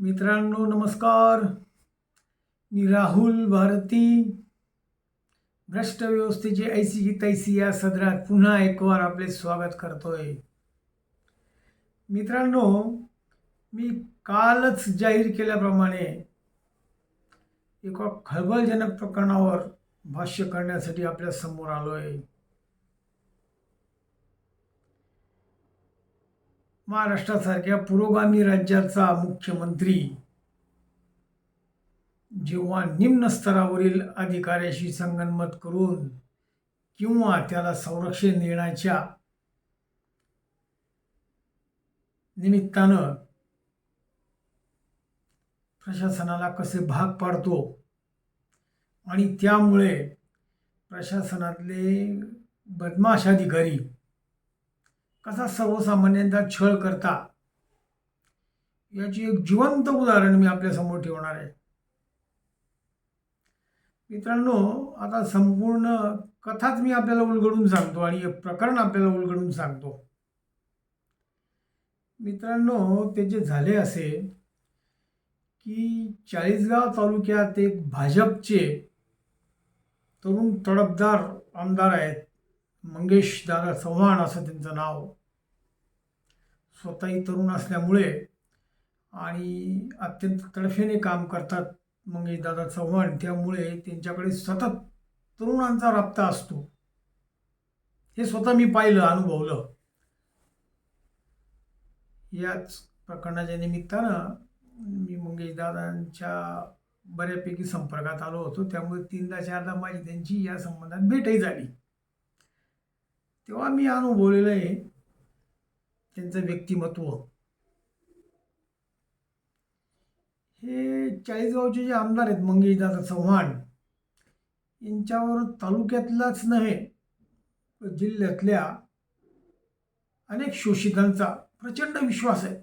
मित्रांनो नमस्कार. मी राहुल भारती. भ्रष्ट व्यवस्थेची ऐसी की तैसी या सदरात पुन्हा एकवार आपले स्वागत करतोय. मित्रांनो मी कालच जाहीर केल्याप्रमाणे एका खळबळजनक प्रकरणावर भाष्य करण्यासाठी आपल्यासमोर आलो आहे महाराष्ट्रासारख्या पुरोगामी राज्याचा मुख्यमंत्री जेव्हा निम्न स्तरावरील अधिकाऱ्याशी संगनमत करून किंवा त्याला संरक्षण देण्याच्या निमित्तानं प्रशासनाला कसे भाग पाडतो आणि त्यामुळे प्रशासनातले बदमाश अधिकारी कसा सर्वसामान्यांचा छळ करता याची एक जिवंत उदाहरण मी आपल्यासमोर ठेवणार आहे. मित्रांनो आता संपूर्ण कथाच मी आपल्याला उलगडून सांगतो आणि एक प्रकरण आपल्याला उलगडून सांगतो. मित्रांनो ते जे झाले असे की चाळीसगाव तालुक्यात एक भाजपचे तरुण तडफदार आमदार आहेत मंगेश दादा चव्हाण असं त्यांचं नाव. स्वतःही तरुण असल्यामुळे आणि अत्यंत तडफेने काम करतात मंगेश दादा चव्हाण त्यामुळे त्यांच्याकडे सतत तरुणांचा राबता असतो. हे स्वतः मी पाहिलं अनुभवलं. याच प्रकरणाच्या निमित्तानं मी मंगेश दादांच्या बऱ्यापैकी संपर्कात आलो होतो. त्यामुळे तीनदा चारदा माझी त्यांची या संबंधात भेटही झाली. तेव्हा मी अनुभवलेलं आहे त्यांचं व्यक्तिमत्व. हे चाळीसगावचे जे आमदार आहेत मंगेशदादा चव्हाण यांच्यावर तालुक्यातलाच नव्हे तर जिल्ह्यातल्या अनेक शोषितांचा प्रचंड विश्वास आहे.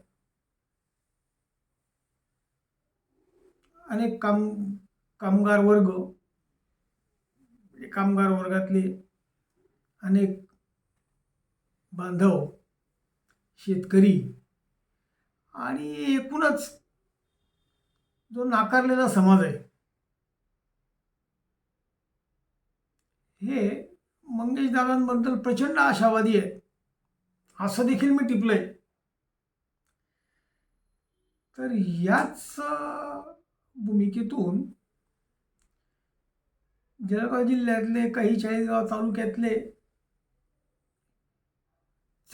अनेक काम कामगार वर्ग म्हणजे कामगार वर्गातले अनेक बांधव शेतकरी. आणि एकूणच जो नाकारलेला समाज आहे. हे मंगेश दादांबद्दल प्रचंड आशावादी आहे. असं देखील मी टिपलंय. तर याच भूमिकेतून जळगाव जिल्ह्यातले काही चाळीसगाव तालुक्यातले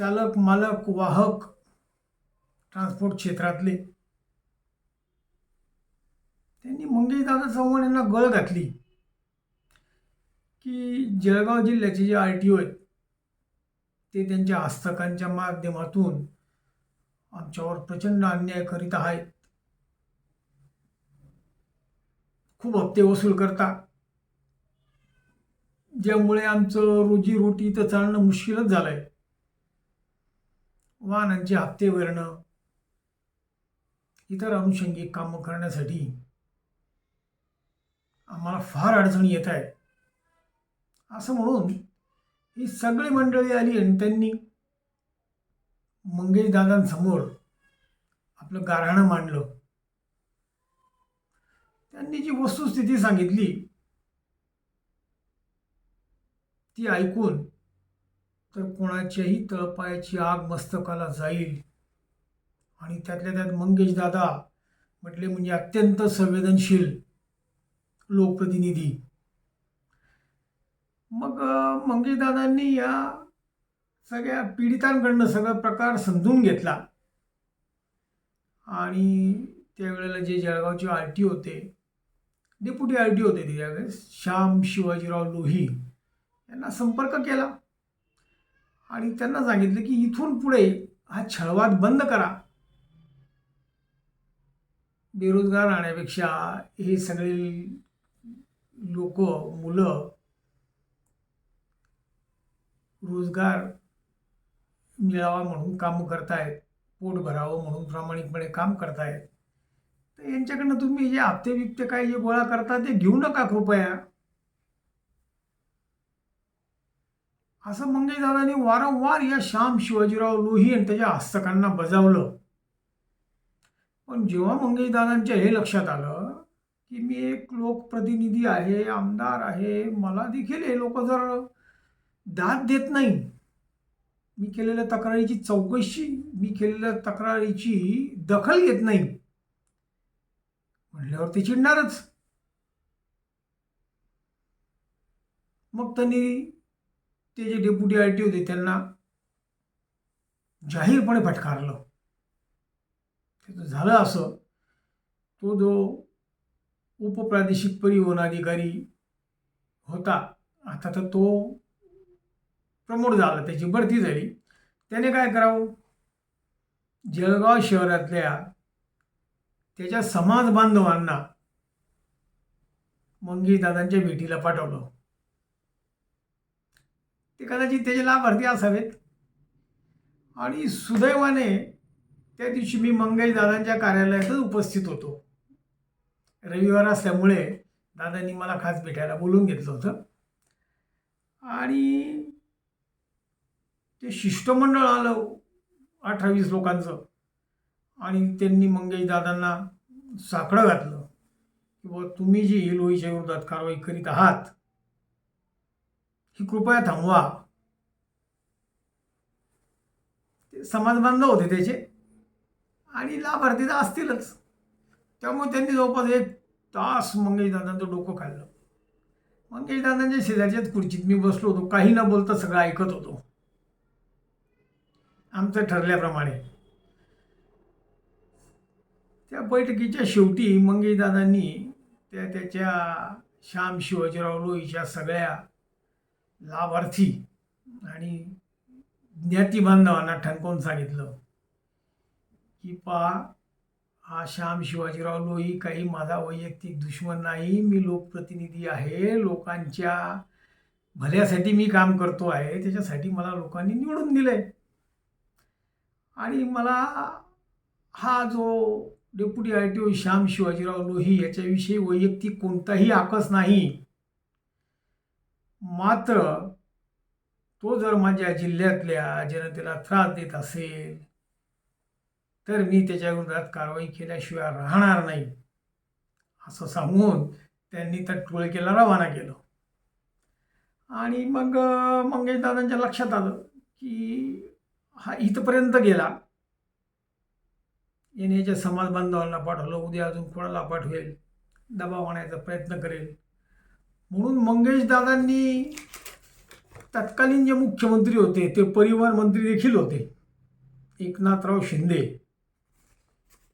चालक मालक वाहक ट्रान्सपोर्ट क्षेत्रातले. त्यांनी मंगेशदादा चव्हाण यांना गळ घातली. की जळगाव जिल्ह्याचे जे आर टी ओ आहेत ते त्यांच्या हस्तकांच्या माध्यमातून आमच्यावर प्रचंड अन्याय करीत आहेत. खूप हप्ते वसूल करता ज्यामुळे आमचं रोजीरोटी तर चालणं मुश्किलच झालं आहे वाहनांचे हप्ते भरणं इतर अनुषंगिक कामं करण्यासाठी आम्हाला फार अडचणी येत आहेत. असं म्हणून ही सगळी मंडळी आली आणि त्यांनी मंगेशदादांसमोर आपलं गारहाणं मांडलं. त्यांनी जी वस्तुस्थिती सांगितली ती ऐकून तर कोणाच्याही तळपायाची आग मस्तकाला जाईल. आणि त्यातल्या त्यात मंगेश दादा म्हटले म्हणजे अत्यंत संवेदनशील लोकप्रतिनिधी. मग मंगेश दादांनी या सगळ्या पीडितांकडनं सगळा प्रकार समजून घेतला. आणि त्यावेळेला जे जळगावचे आर टी होते डेप्युटी आर टी होते ते त्यावेळेस श्याम शिवाजीराव लोही यांना संपर्क केला. आणि त्यांना सांगितलं की इथून पुढे हा छळवाद बंद करा. बेरोजगार राहण्यापेक्षा हे सगळे लोक मुलं रोजगार मिळावा म्हणून काम करतायत पोट भरावं म्हणून प्रामाणिकपणे काम करतायत. तर यांच्याकडनं तुम्ही जे हप्ते बिप्ते काय जे गोळा करता ते घेऊ नका कृपया. असं मंगेशदादांनी वारंवार या श्याम शिवाजीराव लोही आणि त्याच्या हस्तकांना बजावलं. पण जेव्हा मंगेशदादांच्या हे लक्षात आलं की मी एक लोकप्रतिनिधी आहे आमदार आहे मला देखील हे लोक जर दाद देत नाही मी केलेल्या तक्रारीची चौकशी मी केलेल्या तक्रारीची दखल घेत नाही म्हटल्यावर ते चिडणारच. मग त्यांनी ते जे डेप्युटी आय टी होते त्यांना जाहीरपणे फटकारलं. त्याचं झालं असं. तो जो उपप्रादेशिक परिवहन अधिकारी होता आता तर तो प्रमोट झाला त्याची भरती झाली. त्याने काय करावं? जळगाव शहरातल्या त्याच्या समाज बांधवांना मंगेशदादांच्या भेटीला पाठवलं. ते कदाचित त्याचे लाभार्थी असावेत. आणि सुदैवाने त्या दिवशी मी मंगेशदादांच्या कार्यालयातच उपस्थित होतो. रविवार असल्यामुळे दादांनी मला खास भेटायला बोलून घेतलं होतं. आणि ते शिष्टमंडळ आलं अठरावीस लोकांचं. आणि त्यांनी मंगेशदादांना साकडं घातलं. की तुम्ही जी ही विरोधात कारवाई करीत आहात की कृपया थांबवा. ते समाजबांधव होते त्याचे. आणि लाभार्थी तर असतीलच. त्यामुळे त्यांनी जवळपास एक तास मंगेशदादांचं डोकं खाल्लं. मंगेशदादांच्या शेजारच्याच खुर्चीत मी बसलो होतो. काही न बोलता सगळं ऐकत होतो. आमचं ठरल्याप्रमाणे. त्या बैठकीच्या शेवटी मंगेशदादांनी त्या त्याच्या श्याम शिवाजीराव लोहीच्या सगळ्या लाभार्थी आणि ज्ञाती बांधवांना ठणकावून सांगितलं की पा हा श्याम शिवाजीराव लोही काही माझा वैयक्तिक दुश्मन नाही. मी लोकप्रतिनिधी आहे. लोकांच्या भल्यासाठी मी काम करतो आहे. त्याच्यासाठी मला लोकांनी निवडून दिलं आहे आणि मला हा जो deputy I T O Shyam Shivajirao Lohi याच्याविषयी वैयक्तिक कोणताही आकस नाही. मात्र तो जर माझ्या जिल्ह्यातल्या जनतेला त्रास देत असेल तर मी त्याच्याविरोधात कारवाई केल्याशिवाय राहणार नाही असं सांगून त्यांनी त्या टोळकेला रवाना केलं. आणि मग मंगेशदादांच्या लक्षात आलं की हा इथपर्यंत गेला. याने याच्या समाज बांधवांना पाठवलं उद्या अजून कोणाला पाठवेल? दबाव आणायचा प्रयत्न करेल. म्हणून मंगेशदादांनी तत्कालीन जे मुख्यमंत्री होते ते परिवहन मंत्री देखील होते. एकनाथराव शिंदे.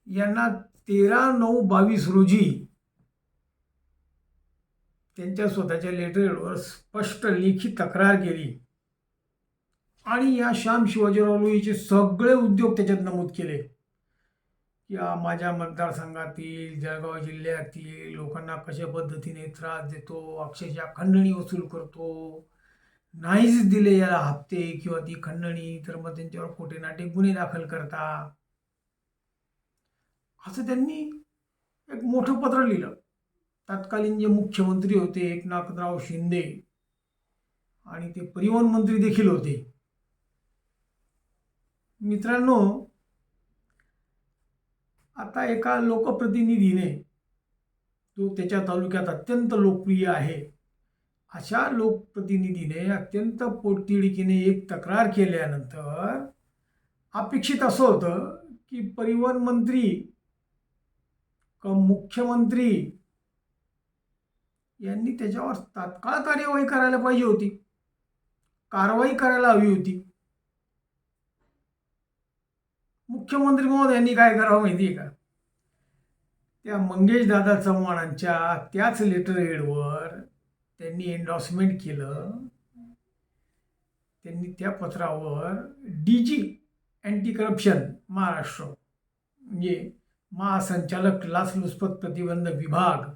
यांना तेरा नऊ बावीस रोजी त्यांच्या स्वतःच्या लेटरवर स्पष्ट लेखी तक्रार केली. आणि या श्याम शिवाजीराव लोहीचे सगळे उद्योग त्याच्यात नमूद केले. या माझ्या मतदारसंघातील जळगाव जिल्ह्यातील लोकांना कशा पद्धतीने त्रास देतो अक्षरशः खंडणी वसूल करतो. नाहीच दिले याला हप्ते किंवा ती खंडणी तर मग त्यांच्यावर खोटे नाटे गुन्हे दाखल करता. असं त्यांनी एक मोठं पत्र लिहिलं. तत्कालीन जे मुख्यमंत्री होते एकनाथराव शिंदे आणि ते परिवहन मंत्री देखील होते. मित्रांनो आता एका लोकप्रतिनिधीने जो त्याच्या तालुक्यात अत्यंत लोकप्रिय आहे अशा लोकप्रतिनिधीने अत्यंत पोटतिडकीने एक तक्रार केल्यानंतर अपेक्षित असं होतं की परिवहन मंत्री क मुख्यमंत्री यांनी त्याच्यावर तात्काळ कार्यवाही करायला पाहिजे होती कारवाई करायला हवी होती. मुख्यमंत्री महोदय यांनी काय करावं माहिती आहे का? त्या मंगेशदादा चव्हाणांच्या त्याच लेटर हेडवर त्यांनी एन्डॉर्समेंट केलं. त्यांनी त्या पत्रावर D G anti corruption Maharashtra म्हणजे महासंचालक लाचलुचपत प्रतिबंध विभाग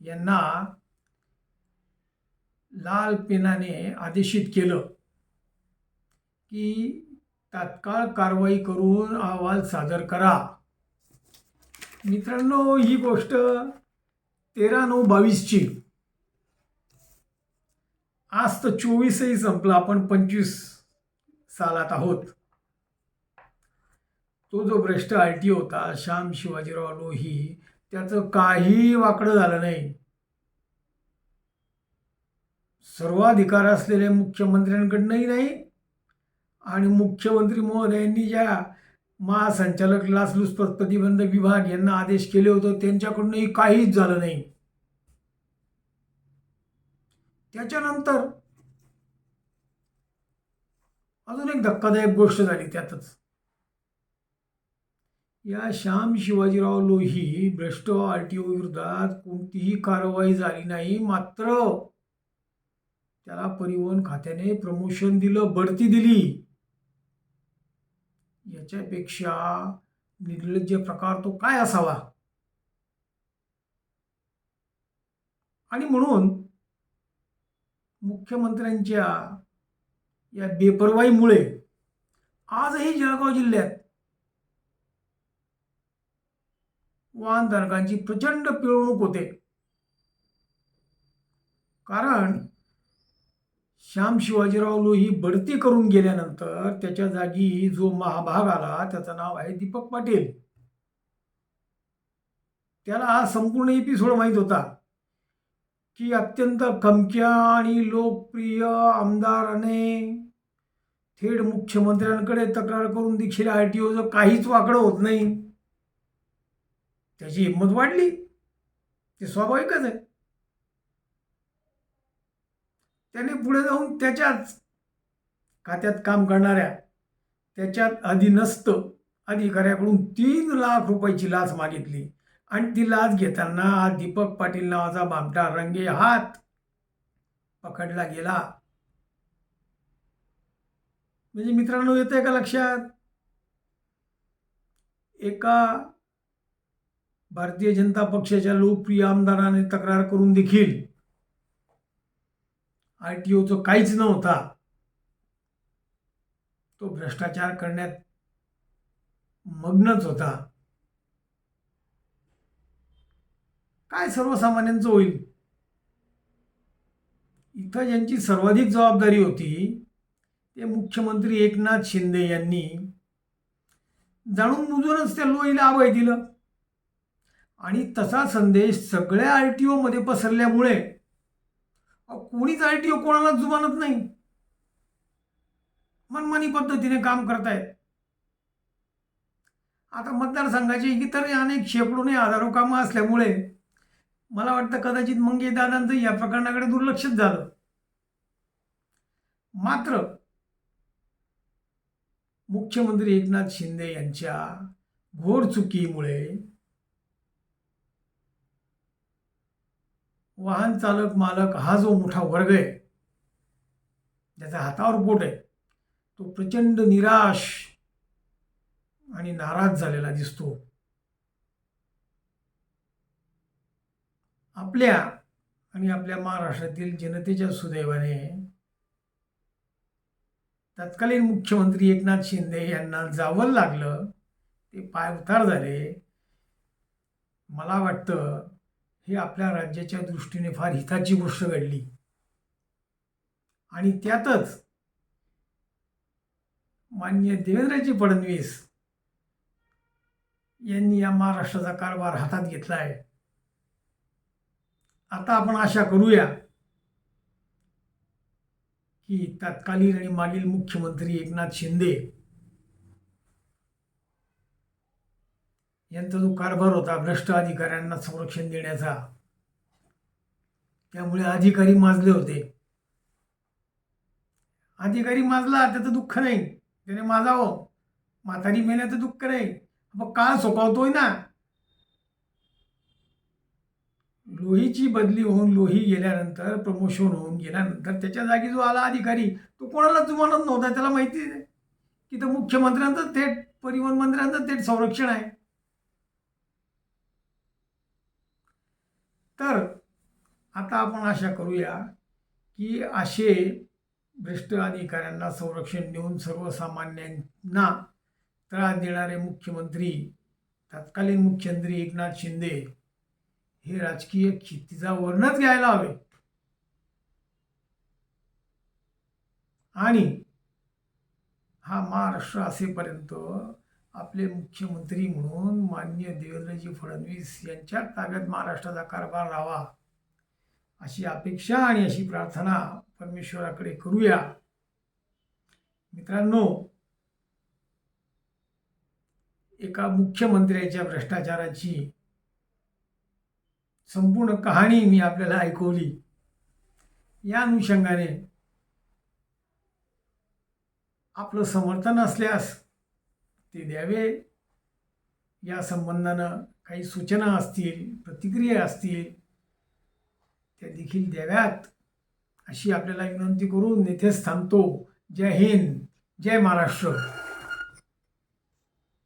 यांना लाल पेनाने आदेशित केलं की तात्काळ कारवाई करून अहवाल सादर करा. मित्रांनो ही गोष्ट तेरा नऊ बावीसची. आज तर चोवीसही संपला आपण पंचवीस सालात आहोत. तो जो भ्रष्ट आर टी होता श्याम शिवाजीराव लोही त्याचं काही वाकडं झालं नाही. सर्वाधिकार असलेल्या मुख्यमंत्र्यांकडनंही नाही आणि मुख्यमंत्री महोदयांनी ज्या महासंचालक लाचलुचपत प्रतिबंध विभाग यांना आदेश केले होते त्यांच्याकडूनही काहीच झालं नाही. त्याच्यानंतर अजून एक धक्कादायक गोष्ट झाली त्यातच. या श्याम शिवाजीराव लोही भ्रष्ट आर टी ओ विरोधात कोणतीही कारवाई झाली नाही मात्र त्याला परिवहन खात्याने प्रमोशन दिलं बढती दिली. याच्यापेक्षा निर्लज्ज प्रकार तो काय असावा? आणि म्हणून मुख्यमंत्र्यांच्या या बेपरवाईमुळे आजही जळगाव जिल्ह्यात वाहनधारकांची प्रचंड पिळवणूक होते. कारण श्याम शिवाजीराव लोही बढती करून गेल्यानंतर त्याच्या जागी जो महाभाग आला त्याचं नाव आहे दीपक पाटील. त्याला हा संपूर्ण एपिसोड माहीत होता की अत्यंत खमक्या आणि लोकप्रिय आमदाराने थेट मुख्यमंत्र्यांकडे तक्रार करून देखील आर टी ओचं काहीच वाकडं होत नाही. त्याची हिंमत वाढली. ते स्वाभाविकच आहे. त्याने पुढे जाऊन त्याच्याच खात्यात काम करणाऱ्या त्याच्यात अधीनस्थ अधिकाऱ्याकडून तीन लाख रुपयाची लाच मागितली. आणि ती लाच घेताना हा दीपक पाटील नावाचा भामटा रंगे हात पकडला गेला. म्हणजे मित्रांनो येत आहे का लक्षात? एका भारतीय जनता पक्षाच्या लोकप्रिय आमदाराने तक्रार करून देखील आर टी ओचं काहीच नव्हता. तो भ्रष्टाचार करण्यात मग्नच होता. काय सर्वसामान्यांचं होईल? इथं ज्यांची सर्वाधिक जबाबदारी होती ते मुख्यमंत्री एकनाथ शिंदे यांनी जाणून बुजूनच त्या लोईला अभय दिलं. आणि तसा संदेश सगळ्या आर टी ओमध्ये पसरल्यामुळे कोणीच आय टी ओ कोणाला जुमानत नाही. मनमानी पद्धतीने काम करतायत. आता मतदारसंघाचे इतर अनेक शेकडोने हजारो कामं असल्यामुळे मला वाटतं कदाचित मंगे दादांचं या प्रकरणाकडे दुर्लक्षच झालं. मात्र मुख्यमंत्री एकनाथ शिंदे यांच्या घोर वाहन चालक मालक हा जो मोठा वर्ग आहे ज्याचा हातावर पोट आहे तो प्रचंड निराश आणि नाराज झालेला दिसतो. आपल्या आणि आपल्या महाराष्ट्रातील जनतेच्या सुदैवाने तत्कालीन मुख्यमंत्री एकनाथ शिंदे यांना जावं लागलं ते पाय उतार झाले. मला वाटतं हे आपल्या राज्याच्या दृष्टीने फार हिताची गोष्ट घडली. आणि त्यातच मान्य देवेंद्रजी फडणवीस यांनी या महाराष्ट्राचा कारभार हातात घेतला आहे. आता आपण आशा करूया की तत्कालीन आणि मागील मुख्यमंत्री एकनाथ शिंदे यांचा जो कारभार होता भ्रष्ट अधिकाऱ्यांना संरक्षण देण्याचा. त्यामुळे अधिकारी माजले होते. अधिकारी माजला त्याचं दुःख नाही. त्याने माजावं. म्हातारी मेल्याचं दुःख नाही. मग काळ सोकावतोय ना. लोहीची बदली होऊन लोही गेल्यानंतर प्रमोशन होऊन गेल्यानंतर त्याच्या जागी जो आला अधिकारी तो कोणालाच म्हणत नव्हता त्याला माहिती आहे. की तर मुख्यमंत्र्यांचं थेट परिवहन मंत्र्यांचं थेट संरक्षण आहे. तर आता आपण आशा करूया की असे भ्रष्ट अधिकाऱ्यांना संरक्षण देऊन सर्वसामान्यांना त्रास देणारे मुख्यमंत्री तत्कालीन मुख्यमंत्री एकनाथ शिंदे हे राजकीय क्षितिजावरूनच घ्यायला हवे. आणि हा महाराष्ट्र असेपर्यंत आपले मुख्यमंत्री म्हणून माननीय देवेंद्रजी फडणवीस यांच्या ताब्यात महाराष्ट्राचा कारभार राहावा. अशी अपेक्षा आणि अशी प्रार्थना परमेश्वराकडे करूया. मित्रांनो एका मुख्यमंत्र्याच्या भ्रष्टाचाराची संपूर्ण कहाणी मी आपल्याला ऐकवली. या अनुषंगाने आपलं समर्थन असल्यास ते द्यावे. या संबंधानं काही सूचना असतील प्रतिक्रिया असतील त्या देखील द्याव्यात. अशी आपल्याला विनंती करून येथेच थांबतो जय हिंद जय महाराष्ट्र.